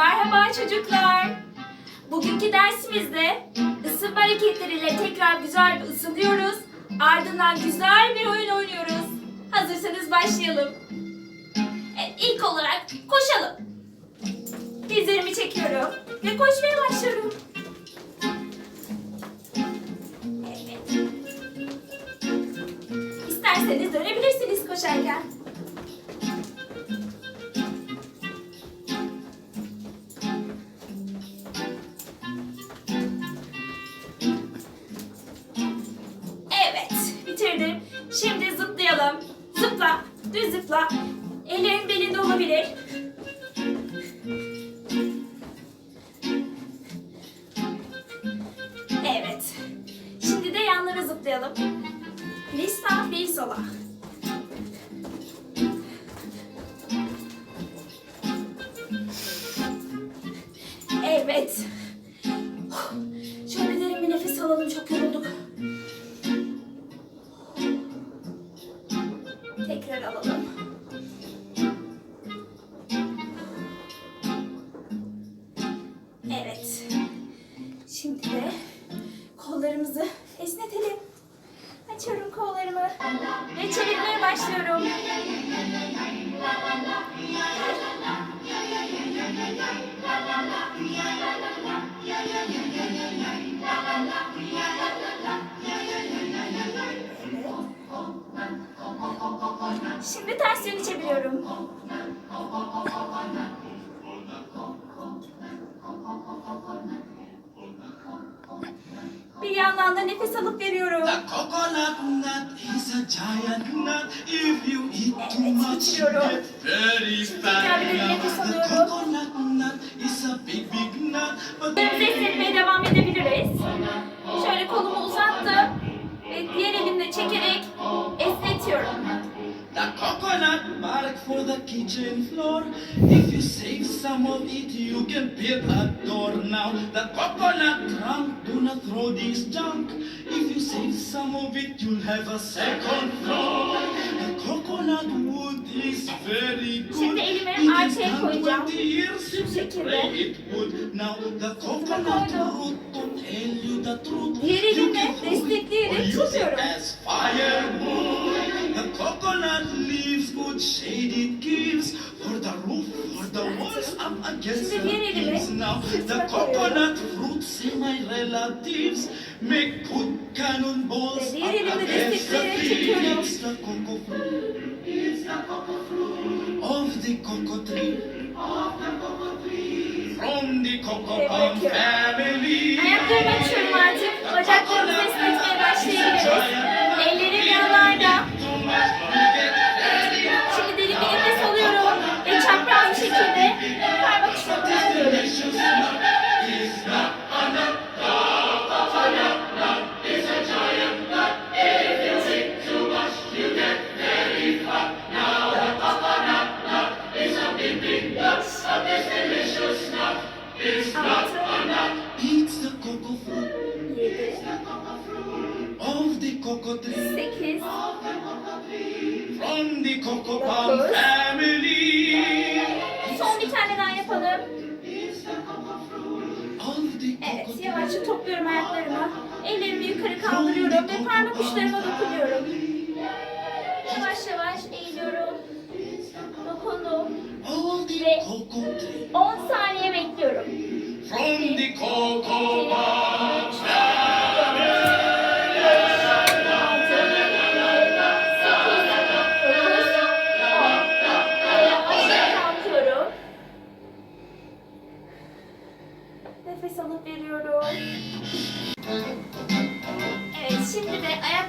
Merhaba çocuklar. Bugünkü dersimizde ısınma hareketleriyle tekrar güzel bir ısınıyoruz. Ardından güzel bir oyun oynuyoruz. Hazırsanız başlayalım. Evet, ilk olarak koşalım. Dizlerimi çekiyorum ve koşmaya başlıyorum. Evet. İsterseniz dönebilirsiniz koşarken. Düz zıpla. Ellerin belinde olabilir. Evet. Şimdi de yanlara zıplayalım. Bir sağ, bir sola. Evet. Evet. Şimdi de kollarımızı esnetelim. Açıyorum kollarımı ve çevirmeye başlıyorum. Şimdi ters yöne çeviriyorum. If you eat too Evet, tekrar bir nefes alıyorum. coconut nut for the kitchen floor. If you save some of it, you can build a door. Now the coconut trunk, do not throw this junk. If you save some of it, you'll have a second floor. The coconut wood is very good. Şimdi elimi arkaya koyacağım. 20 years Şu şekilde. it wood. Now the coconut root, to tell you the truth, it destekleyerek or use it tutuyorum. as firewood. The leaves good shade it gives for the roof, for the walls up against the diğer. Now the coconut fruits, my relatives, make good cannonballs Ve diğer elimle up against the destekleyerek çekiyorum. trees. The cocoa fruit is the cocoa fruit of the cocoa tree. From the cocoa palm family. Ayaklarımı açıyorum artık. Bacaklarımızı esnetmeye başlayabiliriz. It's the cocoa fruit yedi, of the cocoa tree. sekiz, From the cocoa palm Dokuz. family. son bir tane daha yapalım. Evet, yavaşça topluyorum ayaklarımı. Ellerimi yukarı kaldırıyorum ve parmak uçlarıma dokunuyorum. Yavaş yavaş eğiliyorum. Dokundum. Ve- cocoa tree. 10 saniye bekliyorum. From the şimdi de ayaklarımızı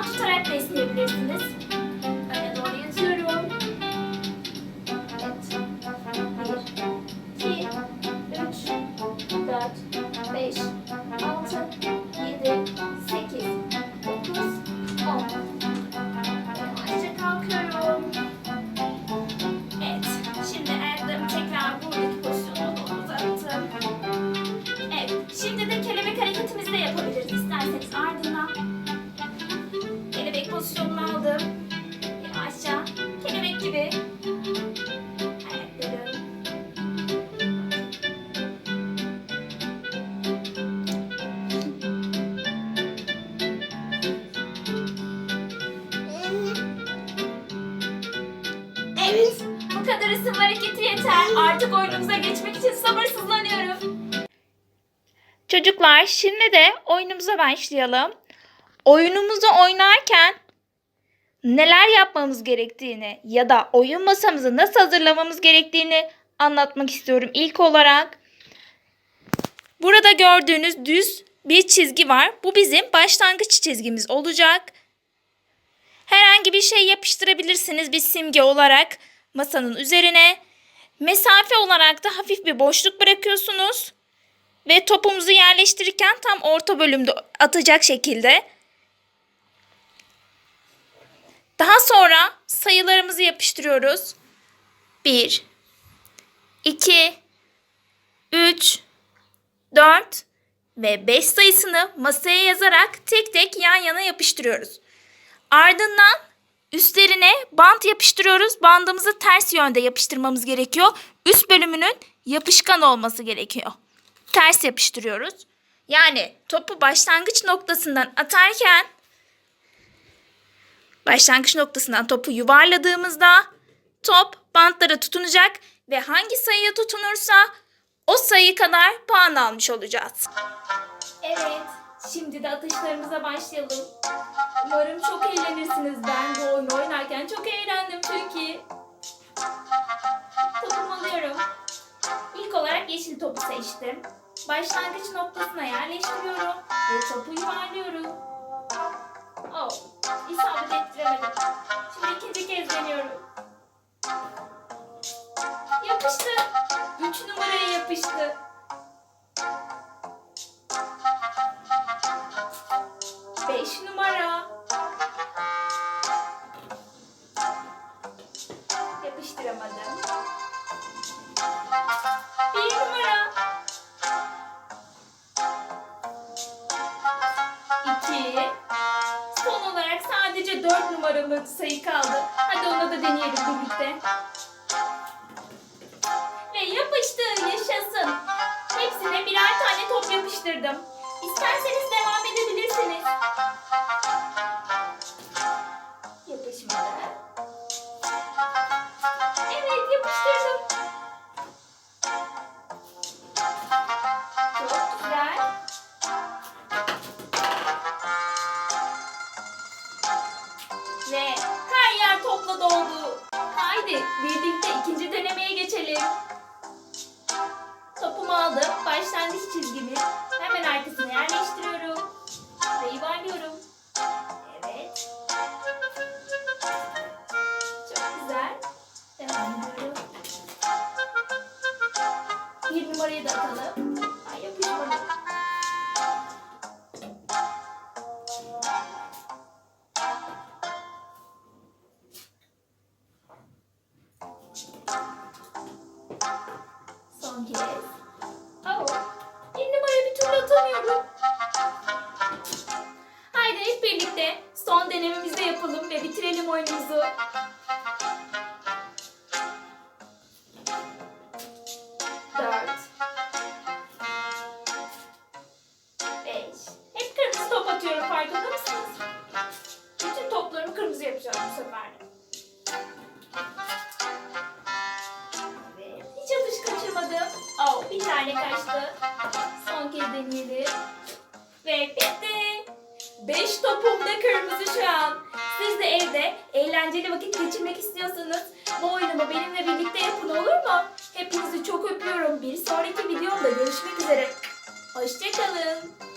parmak ucunuzdan tutarak ısınma hareketi yeter. Artık oyunumuza geçmek için sabırsızlanıyorum. Çocuklar şimdi de oyunumuza başlayalım. Oyunumuzu oynarken neler yapmamız gerektiğini ya da oyun masamızı nasıl hazırlamamız gerektiğini anlatmak istiyorum. İlk olarak burada gördüğünüz düz bir çizgi var. Bu bizim başlangıç çizgimiz olacak. Herhangi bir şey yapıştırabilirsiniz bir simge olarak masanın üzerine. Mesafe olarak da hafif bir boşluk bırakıyorsunuz. Ve topumuzu yerleştirirken tam orta bölümde atacak şekilde. Daha sonra sayılarımızı yapıştırıyoruz. 1, 2, 3, 4 ve 5 sayısını masaya yazarak tek tek yan yana yapıştırıyoruz. Ardından üstlerine bant yapıştırıyoruz. Bandımızı ters yönde yapıştırmamız gerekiyor. Üst bölümünün yapışkan olması gerekiyor. Ters yapıştırıyoruz. Yani topu başlangıç noktasından atarken başlangıç noktasından topu yuvarladığımızda top bantlara tutunacak ve hangi sayıya tutunursa o sayı kadar puan almış olacağız. Evet, şimdi de atışlarımıza başlayalım. Umarım çok eğlenirsiniz. Ben bu oyunu oynarken çok eğlendim çünkü. Topumu alıyorum. İlk olarak yeşil topu seçtim. Başlangıç noktasına yerleştiriyorum ve topu yuvarlıyorum. Oh, isabet ettiremedim. Şimdi ikinci kez deniyorum. Yapıştı. Üç numaraya yapıştı. Numaralı sayı kaldı. Hadi onu da deneyelim birlikte. Ve yapıştı. Yaşasın. Hepsine birer tane top yapıştırdım. İsterseniz devam edebilirsiniz. Aldım. Başlangıç çizgimi hemen arkasına yerleştiriyorum. Ve yuvarlıyorum. Evet. Çok güzel. Devam ediyorum. Bir numarayı da atalım. Ay yapışmadı. Son kez. Birlikte son denememizi de yapalım ve bitirelim oyunumuzu. Dört. Beş. Hep kırmızı top atıyorum farkında mısınız? Bütün toplarımı kırmızı yapacağım bu sefer de. Hiç atış kaçırmadım. Oh, bir tane kaçtı. Son kez deneyelim. Ve bitti. Beş topum da kırmızı şu an. Siz de evde eğlenceli vakit geçirmek istiyorsanız bu oyunumu benimle birlikte yapın olur mu? Hepinizi çok öpüyorum. Bir sonraki videomda görüşmek üzere. Hoşçakalın.